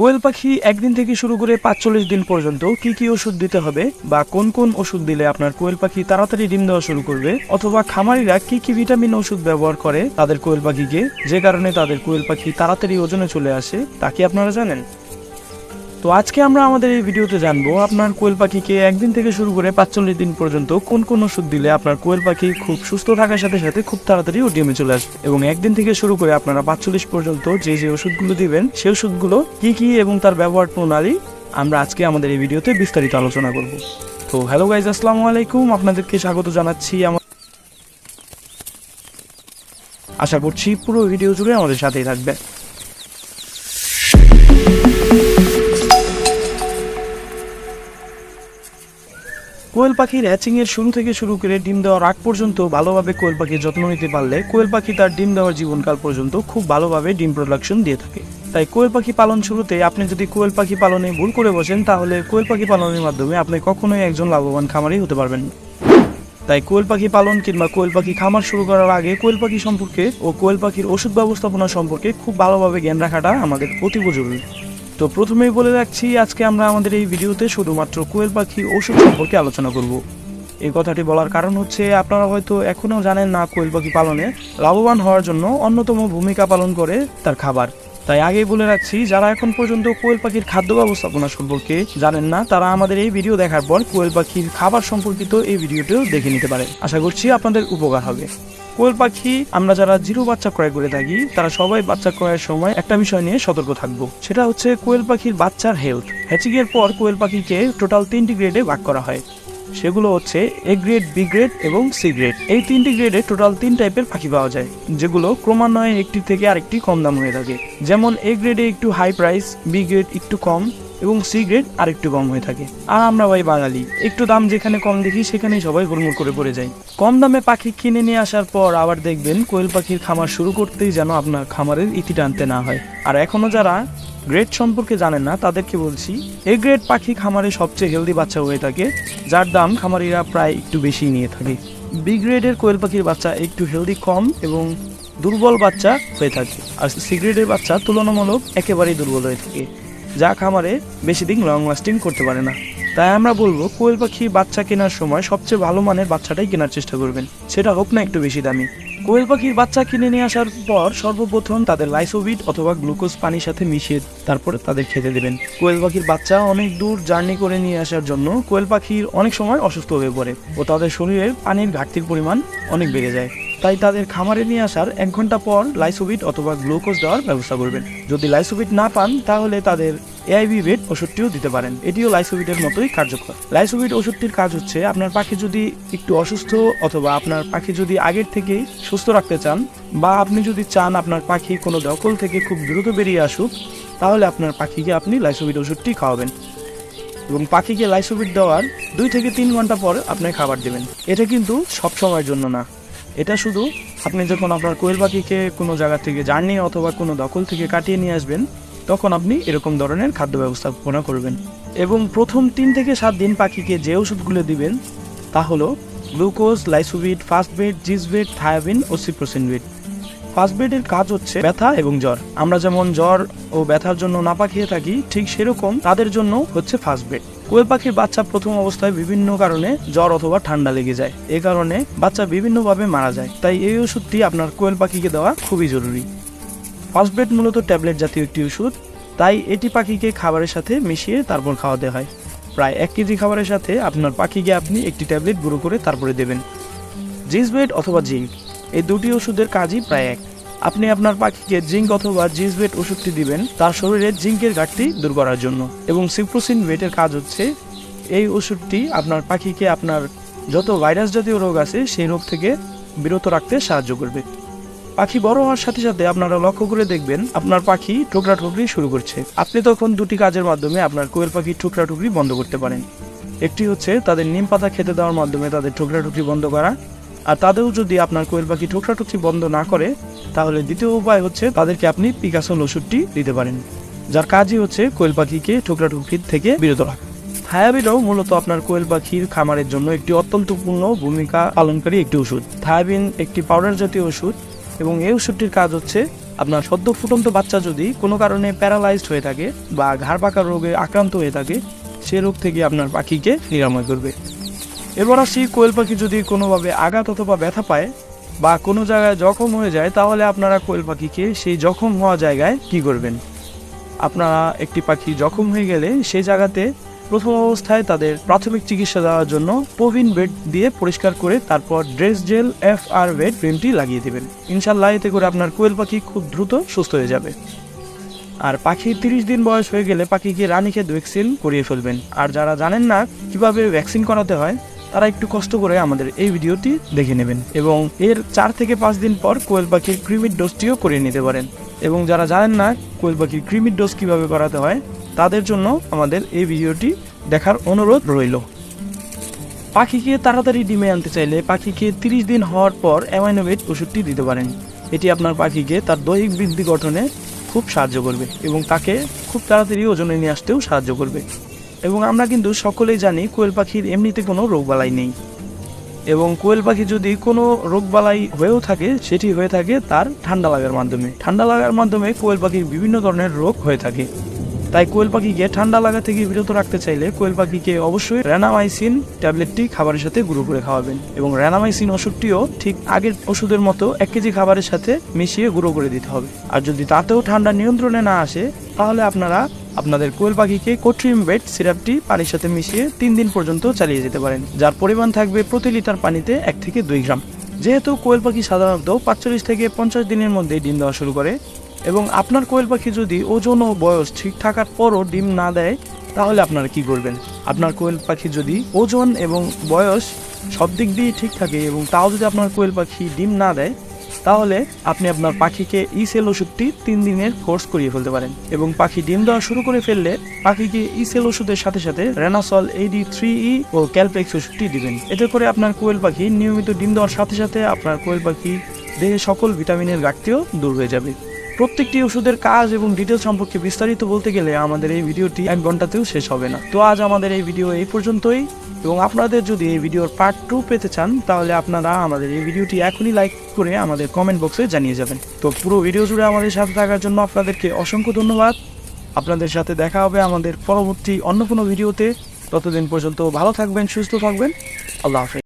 কোয়েল পাখি একদিন থেকে শুরু করে পাঁচচল্লিশ দিন পর্যন্ত কি কি ওষুধ দিতে হবে বা কোন কোন ওষুধ দিলে আপনার কোয়েল পাখি তাড়াতাড়ি ডিম দেওয়া শুরু করবে অথবা খামারিরা কি কি ভিটামিন ওষুধ ব্যবহার করে তাদের কোয়েল পাখিকে, যে কারণে তাদের কোয়েল পাখি তাড়াতাড়ি ওজনে চলে আসে তা কি আপনারা জানেন? তো আজকে আমরা আমাদের এই ভিডিওতে জানব আপনার কোয়েল পাখিকে একদিন থেকে শুরু করে পাঁচচল্লিশ দিন পর্যন্ত কোন কোন ওষুধ দিলে আপনার কোয়েল পাখি খুব সুস্থ থাকার সাথে সাথে খুব তাড়াতাড়ি ওডিএমে চলে আসবে? এবং একদিন থেকে শুরু করে আপনারা পাঁচচল্লিশ পর্যন্ত যে যে ওষুধগুলো দিবেন, সেই ওষুধগুলো কি কি এবং তার ব্যবহার প্রণালী আমরা আজকে আমাদের এই ভিডিওতে বিস্তারিত আলোচনা করব। তো হ্যালো গাইজ আসসালামু আলাইকুম। আপনাদেরকে স্বাগত জানাচ্ছি। আমার আশা করছি পুরো ভিডিও জুড়ে আমাদের সাথেই থাকবে কোয়েল পাখির হ্যাচিং এর শুরু থেকে শুরু করে ডিম দেওয়ার আগ পর্যন্ত ভালোভাবে কোয়েল পাখির যত্ন নিতে পারলে কোয়েল পাখি তার ডিম দেওয়ার জীবনকাল পর্যন্ত খুব ভালোভাবে ডিম প্রোডাকশন দিয়ে থাকে তাই কোয়েল পাখি পালন শুরুতে আপনি যদি কোয়েল পাখি পালনে ভুল করে বসেন, তাহলে কোয়েল পাখি পালনের মাধ্যমে আপনি কখনোই একজন লাভবান খামারি হতে পারবেন। তাই কোয়েল পাখি পালন কিংবা কোয়েল পাখি খামার শুরু করার আগে কোয়েল পাখি সম্পর্কে ও কোয়েল পাখির ওষুধ ব্যবস্থাপনা সম্পর্কে খুব ভালোভাবে জ্ঞান রাখাটা আমাদের অতীব জরুরি তো প্রথমেই বলে রাখছি, আজকে আমরা আমাদের এই ভিডিওতে শুধুমাত্র কোয়েল পাখি ওষুধ সম্পর্কে আলোচনা করব। এই কথাটি বলার কারণ হচ্ছে, আপনারা হয়তো এখনও জানেন না কোয়েল পাখি পালনে। লাভবান হওয়ার জন্য অন্যতম ভূমিকা পালন করে তার খাবার। তাই আগেই বলে রাখছি, যারা এখন পর্যন্ত কোয়েল পাখির খাদ্য ব্যবস্থাপনা সম্পর্কে জানেন না, তারা আমাদের এই ভিডিও দেখার পর কোয়েল পাখির খাবার সম্পর্কিত এই ভিডিওটিও দেখে নিতে পারে আশা করছি আপনাদের উপকার হবে। কোয়েল পাখি, আমরা যারা জিরো বাচ্চা ক্রয় করে থাকি, তারা সবাই বাচ্চা ক্রয়ের সময় একটা বিষয় নিয়ে সতর্ক থাকব। সেটা হচ্ছে কোয়েল পাখির বাচ্চার হেলথ হ্যাচিং এর পর কোয়েল পাখিকে টোটাল তিনটি গ্রেডে ভাগ করা হয়। সেগুলো হচ্ছে এ গ্রেড বি গ্রেড এবং সি গ্রেড এই তিনটি গ্রেডে টোটাল তিন টাইপের পাখি পাওয়া যায়, যেগুলো ক্রমান্বয়ে একটি থেকে আরেকটি কম দাম হয়ে থাকে। যেমন এ গ্রেডে একটু হাই প্রাইস বি গ্রেড একটু কম এবং সি গ্রেড আর একটু কম হয়ে থাকে। আর আমরা ভাই বাঙালি, একটু দাম যেখানে কম দেখি সেখানেই সবাই হুড়মুড় করে পড়ে যায়। কম দামে পাখি কিনে নিয়ে আসার পর আবার দেখবেন কোয়েল পাখির খামার শুরু করতেই যেন আপনার খামারের ইতি টানতে না হয়। আর এখনও যারা গ্রেড সম্পর্কে জানেন না, তাদেরকে বলছি এই গ্রেড পাখি খামারে সবচেয়ে হেলদি বাচ্চা হয়ে থাকে, যার দাম খামারিরা প্রায় একটু বেশি নিয়ে থাকে। বি গ্রেডের কোয়েল পাখির বাচ্চা একটু হেলদি কম এবং দুর্বল বাচ্চা হয়ে থাকে। আর সি গ্রেডের বাচ্চা তুলনামূলক একেবারেই দুর্বল হয়ে থাকে। যা খামারে বেশি দিন লং লাস্টিং করতে পারে না। তাই আমরা বলব, কোয়েল পাখি বাচ্চা কেনার সময় সবচেয়ে ভালো মানের বাচ্চাটাই কেনার চেষ্টা করবেন। সেটা হোক না একটু বেশি দামি। কোয়েল পাখির বাচ্চা কিনে নিয়ে আসার পর সর্বপ্রথম তাদের লাইসোভিট অথবা গ্লুকোজ পানির সাথে মিশিয়ে তারপরে তাদের খেতে দেবেন। কোয়েল পাখির বাচ্চা অনেক দূর জার্নি করে নিয়ে আসার জন্য কোয়েল পাখির অনেক সময় অসুস্থ হয়ে পড়ে ও তাদের শরীরে পানির ঘাটতির পরিমাণ অনেক বেড়ে যায়। তাই তাদের খামারে নিয়ে আসার এক ঘণ্টা পর লাইসোভিট অথবা গ্লুকোজ দেওয়ার ব্যবস্থা করবেন। যদি লাইসোভিট না পান, তাহলে তাদের এআইভি বেড ওষুধটিও দিতে পারেন। এটিও লাইসোভিটের মতোই কার্যকর। লাইসোভিট ওষুধটির কাজ হচ্ছে, আপনার পাখি যদি একটু অসুস্থ অথবা আপনার পাখি যদি আগের থেকে সুস্থ রাখতে চান বা আপনি যদি চান আপনার পাখি কোনো দখল থেকে খুব দ্রুত বেরিয়ে আসুক, তাহলে আপনার পাখিকে আপনি লাইসোভিট ওষুধটি খাওয়াবেন এবং পাখিকে লাইসোভিট দেওয়ার দুই থেকে তিন ঘণ্টা পর আপনি খাবার দেবেন। এটা কিন্তু সব সময়ের জন্য না। এটা শুধু আপনি যখন আপনার কোয়েল পাখিকে কোনো জায়গা থেকে জার্নি অথবা কোনো দখল থেকে কাটিয়ে নিয়ে আসবেন, তখন আপনি এরকম ধরনের খাদ্য ব্যবস্থাপনা করবেন। এবং প্রথম তিন থেকে সাত দিন পাখিকে যে ওষুধগুলো দিবেন, তা হলো গ্লুকোজ লাইসোভিট ফাস্টবেড জিসবেড থায়াবিন ও সিপ্রোসিনবেড ফার্স্ট বেডের কাজ হচ্ছে ব্যথা এবং জ্বর। আমরা যেমন জ্বর ও ব্যথার জন্য নাপা খেয়ে থাকি, ঠিক সেরকম তাদের জন্য হচ্ছে ফার্স্ট বেড কোয়েল পাখির বাচ্চা প্রথম অবস্থায় বিভিন্ন কারণে জ্বর অথবা ঠান্ডা লেগে যায়। এ কারণে বাচ্চা বিভিন্নভাবে মারা যায়। তাই এই ওষুধটি আপনার কোয়েল পাখিকে দেওয়া খুবই জরুরি। ফার্স্ট মূলত ট্যাবলেট জাতীয় একটি ওষুধ। তাই এটি পাখিকে খাবারের সাথে মিশিয়ে তারপর খাওয়াতে হয়। প্রায় এক কেজি খাবারের সাথে আপনার পাখিকে আপনি একটি ট্যাবলেট গুঁড়ো করে তারপরে দেবেন। জিন্স জিসবেড অথবা জিঙ্ক। এই দুটি ওষুধের কাজই প্রায় এক। আপনি আপনার পাখিকে জিঙ্ক অথবা জিসবেট ওষুধটি দিবেন, তার শরীরে জিঙ্কের ঘাটতি দূর করার জন্য। এবং সিপ্রোসিন বেটের কাজ হচ্ছে, এই ওষুধটি আপনার পাখিকে আপনার যত ভাইরাস জাতীয় রোগ আছে, সেই রোগ থেকে বিরত রাখতে সাহায্য করবে। পাখি বড় হওয়ার সাথে সাথে আপনারা লক্ষ্য করে দেখবেন, আপনার পাখি ঠোকরা ঠুকরি শুরু করছে। আপনি তখন দুটি কাজের মাধ্যমে আপনার কোয়েল পাখির ঠুকরা ঠুকরি বন্ধ করতে পারেন। একটি হচ্ছে তাদের নিম পাতা খেতে দেওয়ার মাধ্যমে তাদের ঠোকরা ঠুকরি বন্ধ করা আর তাদেরও যদি আপনার কোয়েল পাখি ঠোকরা ঠুকরি বন্ধ না করে, তাহলে দ্বিতীয় উপায় হচ্ছে তাদেরকে আপনি পিকাসল ওষুধটি দিতে পারেন, যার কাজই হচ্ছে কোয়েল পাখিকে ঠোকরা ঠুকরির থেকে বিরত রাখা। থায়াবিনও মূলত আপনার কোয়েল পাখির খামারের জন্য একটি অত্যন্তপূর্ণ ভূমিকা পালনকারী একটি ওষুধ। থায়াবিন একটি পাউডার জাতীয় ওষুধ এবং এই ওষুধটির কাজ হচ্ছে আপনার সদ্য ফুটন্ত বাচ্চা যদি কোনো কারণে প্যারালাইজড হয়ে থাকে বা ঘাড় পাকা রোগে আক্রান্ত হয়ে থাকে, সে রোগ থেকে আপনার পাখিকে নিরাময় করবে। এরপর আসি কোয়েল পাখি যদি কোনোভাবে আঘাত অথবা ব্যথা পায় বা কোনো জায়গায় জখম হয়ে যায়, তাহলে আপনারা কোয়েল পাখিকে সেই জখম হওয়া জায়গায় কি করবেন? আপনারা একটি পাখি জখম হয়ে গেলে সেই জায়গাতে প্রথম অবস্থায় তাদের প্রাথমিক চিকিৎসা দেওয়ার জন্য প্রভিন বেড দিয়ে পরিষ্কার করে তারপর ড্রেস জেল এফ আর বেড, ক্রিমটি লাগিয়ে দেবেন। ইনশাল্লাহ এতে করে আপনার কোয়েল পাখি খুব দ্রুত সুস্থ হয়ে যাবে। আর পাখির তিরিশ দিন বয়স হয়ে গেলে পাখিকে রানীক্ষেত ভ্যাকসিন করিয়ে ফেলবেন। আর যারা জানেন না কীভাবে ভ্যাকসিন করাতে হয় তারা একটু কষ্ট করে আমাদের এই ভিডিওটি দেখে নেবেন এবং এর চার থেকে পাঁচ দিন পর কোয়েল পাখির ক্রিমির ডোজটিও করিয়ে নিতে পারেন। এবং যারা জানেন না কোয়েল পাখির ক্রিমির ডোজ কীভাবে করাতে হয়, তাদের জন্য আমাদের এই ভিডিওটি দেখার অনুরোধ রইল। পাখিকে তাড়াতাড়ি ডিমে আনতে চাইলে পাখিকে তিরিশ দিন হওয়ার পর অ্যামাইনোভেট ওষুধটি দিতে পারেন। এটি আপনার পাখিকে তার দৈহিক বৃদ্ধি গঠনে খুব সাহায্য করবে এবং তাকে খুব তাড়াতাড়ি ওজনে নিয়ে আসতেও সাহায্য করবে। এবং আমরা কিন্তু সকলেই জানি কোয়েল পাখির এমনিতে কোনো রোগবালাই নেই। এবং কোয়েল পাখি যদি কোনো রোগবালাই হয়েও থাকে, সেটি হয়ে থাকে তার ঠান্ডা লাগার মাধ্যমে। ঠান্ডা লাগার মাধ্যমে কোয়েল পাখির বিভিন্ন ধরনের রোগ হয়ে থাকে। তাই কোয়েল পাখিকে ঠান্ডা লাগা থেকে বিরত রাখতে চাইলে কোয়েল পাখিকে অবশ্যই র্যানামাইসিন ট্যাবলেটটি খাবারের সাথে গুঁড়ো করে খাওয়াবেন। এবং র্যানামাইসিন ওষুধটিও ঠিক আগের ওষুধের মতো এক কেজি খাবারের সাথে মিশিয়ে গুঁড়ো করে দিতে হবে। আর যদি তাতেও ঠান্ডা নিয়ন্ত্রণে না আসে, তাহলে আপনারা আপনাদের কোয়েল পাখিকে কোট্রিম বেড সিরাপটি পানির সাথে মিশিয়ে তিন দিন পর্যন্ত চালিয়ে যেতে পারেন, যার পরিমাণ থাকবে প্রতি লিটার পানিতে এক থেকে দুই গ্রাম। যেহেতু কোয়েল পাখি সাধারণত পাঁচচল্লিশ থেকে পঞ্চাশ দিনের মধ্যে ডিম দেওয়া শুরু করে, এবং আপনার কোয়েল পাখি যদি ওজন ও বয়স ঠিক থাকার পরও ডিম না দেয়, তাহলে আপনারা কি করবেন? আপনার কোয়েল পাখি যদি ওজন এবং বয়স সব দিক দিয়ে ঠিক থাকে এবং তাও যদি আপনার কোয়েল পাখি ডিম না দেয় তাহলে আপনি আপনার পাখিকে ই সেল ওষুধটি তিন দিনের কোর্স করিয়ে ফেলতে পারেন এবং পাখি ডিম দেওয়া শুরু করে ফেললে পাখিকে ই সেল ওষুধের সাথে সাথে রেনাসল এডি থ্রি ই ও ক্যালপেক্স ওষুধটি দিবেন। এতে করে আপনার কোয়েল পাখি নিয়মিত ডিম দেওয়ার সাথে সাথে আপনার কোয়েল পাখি দেহে সকল ভিটামিনের ঘাটতিও দূর হয়ে যাবে। প্রত্যেকটি ওষুধের কাজ এবং ডিটেলস সম্পর্কে বিস্তারিত বলতে গেলে আমাদের এই ভিডিওটি এক ঘন্টাতেও শেষ হবে না। তো আজ আমাদের এই ভিডিও এই পর্যন্তই, এবং আপনাদের যদি এই ভিডিওর পার্ট টু পেতে চান, তাহলে আপনারা আমাদের এই ভিডিওটি এখনই লাইক করে আমাদের কমেন্ট বক্সে জানিয়ে যাবেন। তো পুরো ভিডিও জুড়ে আমাদের সাথে থাকার জন্য আপনাদেরকে অসংখ্য ধন্যবাদ। আপনাদের সাথে দেখা হবে আমাদের পরবর্তী অন্য কোনো ভিডিওতে ততদিন পর্যন্ত ভালো থাকবেন, সুস্থ থাকবেন। আল্লাহ হাফেজ।